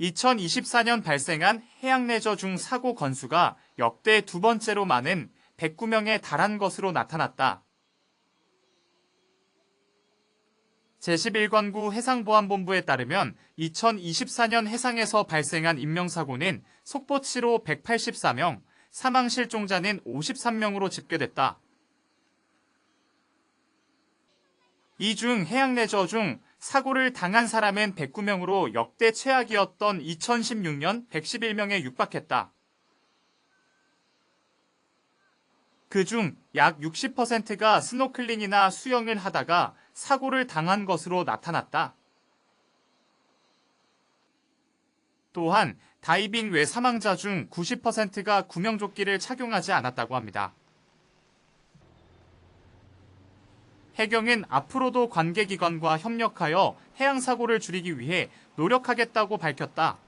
2024년 발생한 해양레저 중 사고 건수가 역대 두 번째로 많은 109명에 달한 것으로 나타났다. 제11관구 해상보안본부에 따르면 2024년 해상에서 발생한 인명사고는 속보치로 184명, 사망 실종자는 53명으로 집계됐다. 이 중 해양레저 중 사고를 당한 사람은 109명으로 역대 최악이었던 2016년 111명에 육박했다. 그중 약 60%가 스노클링이나 수영을 하다가 사고를 당한 것으로 나타났다. 또한 다이빙 외 사망자 중 90%가 구명조끼를 착용하지 않았다고 합니다. 해경은 앞으로도 관계기관과 협력하여 해양 사고를 줄이기 위해 노력하겠다고 밝혔다.